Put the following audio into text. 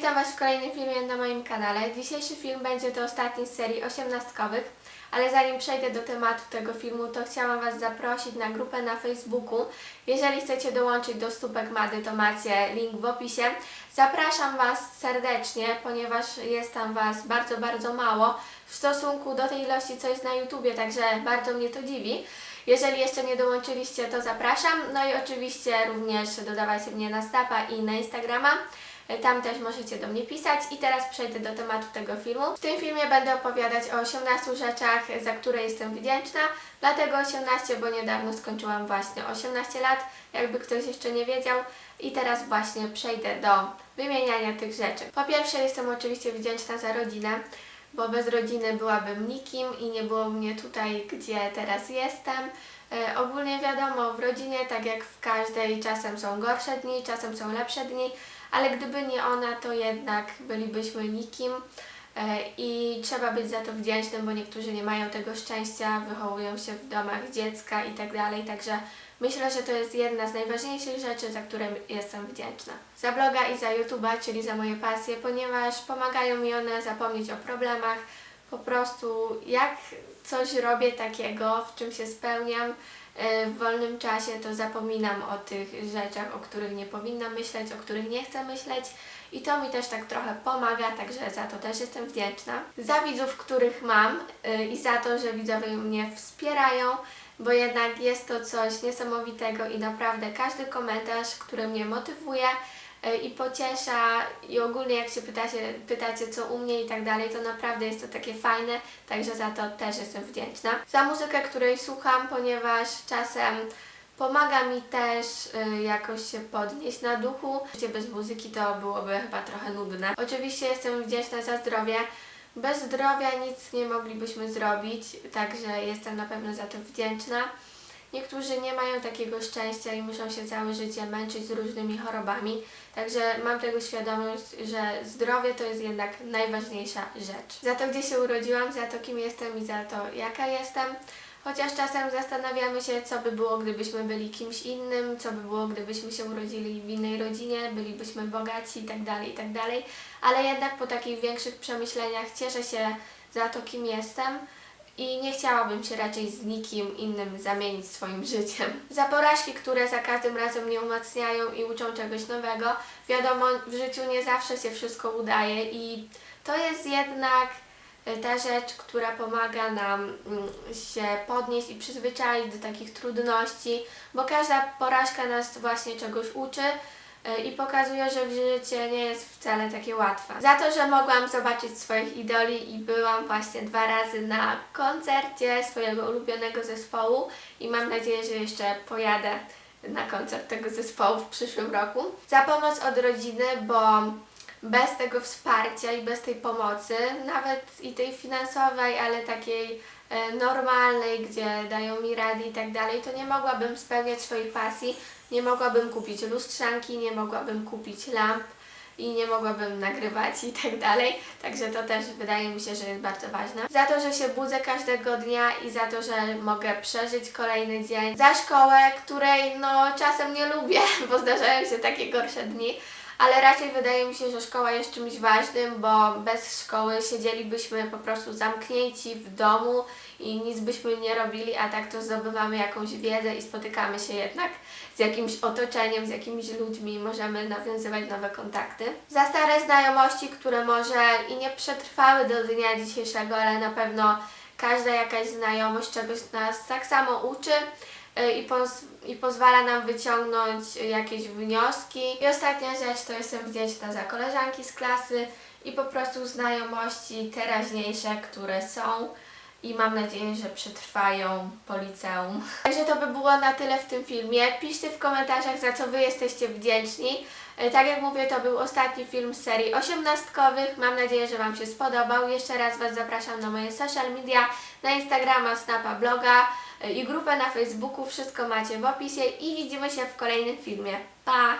witam Was w kolejnym filmie na moim kanale. Dzisiejszy film będzie to ostatni z serii osiemnastkowych, ale zanim przejdę do tematu tego filmu, to chciałam Was zaprosić na grupę na Facebooku. Jeżeli chcecie dołączyć do Stópek Mady, to macie link w opisie. Zapraszam Was serdecznie, ponieważ jest tam Was bardzo, bardzo mało w stosunku do tej ilości, co jest na YouTubie, także bardzo mnie to dziwi. Jeżeli jeszcze nie dołączyliście, to zapraszam. No i oczywiście również dodawajcie mnie na Stapa i na Instagrama. Tam też możecie do mnie pisać. I teraz przejdę do tematu tego filmu. W tym filmie będę opowiadać o 18 rzeczach, za które jestem wdzięczna. Dlatego 18, bo niedawno skończyłam właśnie 18 lat, jakby ktoś jeszcze nie wiedział. I teraz właśnie przejdę do wymieniania tych rzeczy. Po pierwsze jestem oczywiście wdzięczna za rodzinę bo bez rodziny byłabym nikim i nie było mnie tutaj, gdzie teraz jestem. E, ogólnie wiadomo, w rodzinie, tak jak w każdej, czasem są gorsze dni, czasem są lepsze dni, ale gdyby nie ona, to jednak bylibyśmy nikim. E, I trzeba być za to wdzięcznym, bo niektórzy nie mają tego szczęścia, wychowują się w domach dziecka i tak. Także myślę, że to jest jedna z najważniejszych rzeczy, za które jestem wdzięczna. Za bloga i za YouTube'a, czyli za moje pasje, ponieważ pomagają mi one zapomnieć o problemach. Po prostu jak coś robię takiego, w czym się spełniam, e, w wolnym czasie, to zapominam o tych rzeczach, o których nie powinnam myśleć, o których nie chcę myśleć i to mi też tak trochę pomaga, także za to też jestem wdzięczna. Za widzów, których mam y, i za to, że widzowie mnie wspierają, bo jednak jest to coś niesamowitego i naprawdę każdy komentarz, który mnie motywuje i pociesza i ogólnie jak się pytacie, pytacie co u mnie i tak dalej, to naprawdę jest to takie fajne, także za to też jestem wdzięczna. Za muzykę, której słucham, ponieważ czasem Pomaga mi też y, jakoś się podnieść na duchu. Życie bez muzyki to byłoby chyba trochę nudne. Oczywiście jestem wdzięczna za zdrowie. Bez zdrowia nic nie moglibyśmy zrobić, także jestem na pewno za to wdzięczna. Niektórzy nie mają takiego szczęścia i muszą się całe życie męczyć z różnymi chorobami, także mam tego świadomość, że zdrowie to jest jednak najważniejsza rzecz. Za to, gdzie się urodziłam, za to, kim jestem i za to, jaka jestem. Chociaż czasem zastanawiamy się, co by było, gdybyśmy byli kimś innym, co by było, gdybyśmy się urodzili w innej rodzinie, bylibyśmy bogaci itd., itd., ale jednak po takich większych przemyśleniach cieszę się za to, kim jestem i nie chciałabym się raczej z nikim innym zamienić swoim życiem. Za porażki, które za każdym razem mnie umacniają i uczą czegoś nowego, wiadomo, w życiu nie zawsze się wszystko udaje i to jest jednak Y, ta rzecz, która pomaga nam mm, się podnieść i przyzwyczaić do takich trudności, bo każda porażka nas właśnie czegoś uczy i pokazuje, że życie nie jest wcale takie łatwe. Za to, że mogłam zobaczyć swoich idoli i byłam właśnie dwa razy na koncercie swojego ulubionego zespołu i mam nadzieję, że jeszcze pojadę na koncert tego zespołu w przyszłym roku. Za pomoc od rodziny, bo bez tego wsparcia i bez tej pomocy, nawet i tej finansowej, ale takiej e, normalnej, gdzie dają mi rady i tak dalej, to nie mogłabym spełniać swoich pasji, nie mogłabym kupić lustrzanki, nie mogłabym kupić lamp i nie mogłabym nagrywać i tak dalej. Także to też wydaje mi się, że jest bardzo ważne. Za to, że się budzę każdego dnia i za to, że mogę przeżyć kolejny dzień. Za szkołę, której no czasem nie lubię, bo zdarzają się takie gorsze dni ale raczej wydaje mi się, że szkoła jest czymś ważnym, bo bez szkoły siedzielibyśmy po prostu zamknięci w domu i nic byśmy nie robili, a tak to zdobywamy jakąś wiedzę i spotykamy się jednak z jakimś otoczeniem, z jakimiś ludźmi, możemy nawiązywać nowe kontakty. Za stare znajomości, które może i nie przetrwały do dnia dzisiejszego, ale na pewno każda jakaś znajomość czegoś nas tak samo uczy E, i, poz i pozwala nam wyciągnąć jakieś wnioski. I ostatnia rzecz to jestem wdzięczna za koleżanki z klasy i po prostu znajomości teraźniejsze, które są i mam nadzieję, że przetrwają po liceum. Także to by było na tyle w tym filmie. Piszcie w komentarzach, za co Wy jesteście wdzięczni. E, tak jak mówię, to był ostatni film z serii osiemnastkowych. Mam nadzieję, że Wam się spodobał. Jeszcze raz Was zapraszam na moje social media, na Instagrama, Snapa, bloga i grupę na Facebooku. Wszystko macie w opisie i widzimy się w kolejnym filmie. Pa!